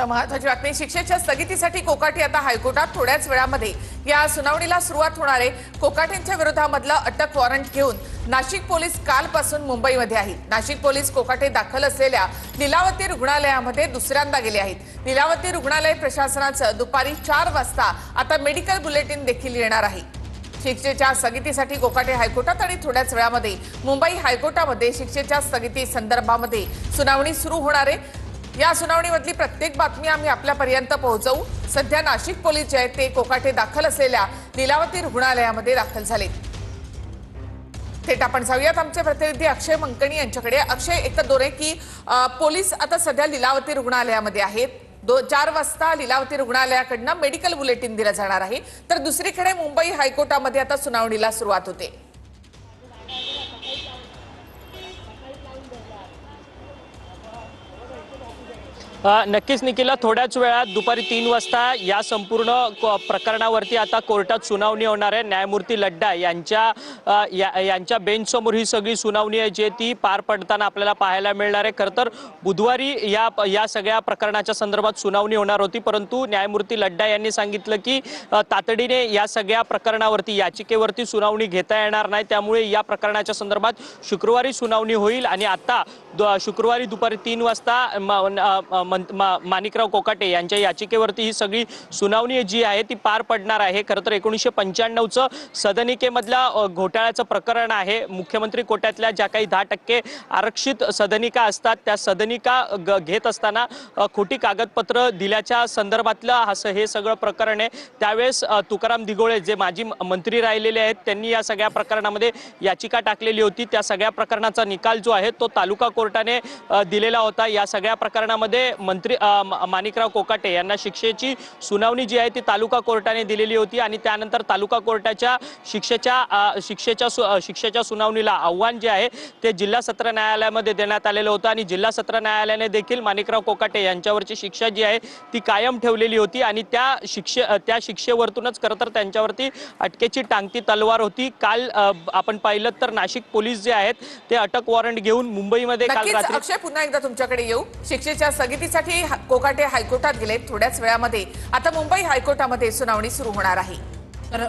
तर महत्वाची बातमी शिक्षेच्या स्थगितीसाठी कोकाटे आता हायकोर्टात थोड्याच वेळामध्ये. या सुनावणीला सुरुवात होणार आहे. कोकाटेंच्या विरोधामधलं अटक वॉरंट घेऊन नाशिक पोलीस कालपासून मुंबईमध्ये आहेत. नाशिक पोलीस कोकाटे दाखल असलेल्या लिलावती रुग्णालयामध्ये दुसऱ्यांदा गेले आहेत. लिलावती रुग्णालय प्रशासनाचं दुपारी चार वाजता आता मेडिकल बुलेटिन देखील येणार आहे. शिक्षेच्या स्थगितीसाठी कोकाटे हायकोर्टात आणि थोड्याच वेळामध्ये मुंबई हायकोर्टामध्ये शिक्षेच्या स्थगिती संदर्भामध्ये सुनावणी सुरू होणार आहे. या सुनावणीमधली प्रत्येक बातमी आम्ही आपल्यापर्यंत पोहोचवू. सध्या नाशिक पोलीस जे आहेत ते कोकाटे दाखल असलेल्या लीलावती रुग्णालयामध्ये दाखल झाले थेट आपण जाऊयात. आमचे प्रतिनिधी अक्षय मंकणी यांच्याकडे. अक्षय एक दोन आहे की पोलीस आता सध्या लीलावती रुग्णालयामध्ये आहेत. दो चार वाजता लीलावती रुग्णालयाकडनं मेडिकल बुलेटिन दिलं जाणार आहे. तर दुसरीकडे मुंबई हायकोर्टामध्ये आता सुनावणीला सुरुवात होते. नक्कीच निखिला थोड्याच वेळात दुपारी तीन वाजता या संपूर्ण प्रकरणावरती आता कोर्टात सुनावणी होणार आहे. न्यायमूर्ती लड्डा यांच्या या- यांच्या बेंचसमोर ही सगळी सुनावणी आहे जी ती पार पडताना आपल्याला पाहायला मिळणार आहे. खरं तर बुधवारी या या सगळ्या प्रकरणाच्या संदर्भात सुनावणी होणार होती परंतु न्यायमूर्ती लड्डा यांनी सांगितलं की तातडीने या सगळ्या प्रकरणावरती याचिकेवरती सुनावणी घेता येणार नाही. त्यामुळे या प्रकरणाच्या संदर्भात शुक्रवारी सुनावणी होईल आणि आता द- शुक्रवारी दुपारी तीन वाजता मं मा- माणिकराव कोकाटे यांच्या याचिकेवरती ही सगळी सुनावणी जी आहे ती पार पडणार आहे. खरं तर एकोणीसशे पंच्याण्णवचं सदनिकेमधल्या घोटाळ्याचं प्रकरण आहे. मुख्यमंत्री कोट्यातल्या ज्या काही दहा टक्के आरक्षित सदनिका असतात त्या सदनिका ग- घेत असताना खोटी कागदपत्र दिल्याच्या संदर्भातलं असं हे सगळं प्रकरण आहे. त्यावेळेस तुकाराम दिघोळे जे माजी म- मंत्री राहिलेले आहेत त्यांनी या सगळ्या प्रकरणामध्ये याचिका टाकलेली होती. त्या सगळ्या प्रकरणाचा निकाल जो आहे तो तालुका कोर्टाने दिलेला होता. या सगळ्या प्रकरणामध्ये मंत्री माणिकराव कोकाटे यांना शिक्षेची सुनावणी जी आहे ती तालुका कोर्टाने दिलेली होती आणि त्यानंतर तालुका कोर्टाच्या शिक्षेच्या शिक्षेच्या सु- शिक्षेच्या सुनावणीला आव्हान जे आहे ते जिल्हा सत्र न्यायालयामध्ये देण्यात आलेलं होतं आणि जिल्हा सत्र न्यायालयाने देखील माणिकराव कोकाटे यांच्यावरची शिक्षा जी आहे ती कायम ठेवलेली होती आणि त्या शिक्षे त्या शिक्षेवरतूनच खरं तर त्यांच्यावरती अटकेची टांगती तलवार होती. काल आपण पाहिलं तर नाशिक पोलीस जे आहेत ते अटक वॉरंट घेऊन मुंबईमध्ये काल रात्री पुन्हा एकदा तुमच्याकडे येऊ. शिक्षेच्या स्थगितीसाठी हा- कोकाटे हायकोर्टात गेले. थोड्याच वेळामध्ये आता मुंबई हायकोर्टामध्ये सुनावणी सुरू होणार आहे. तर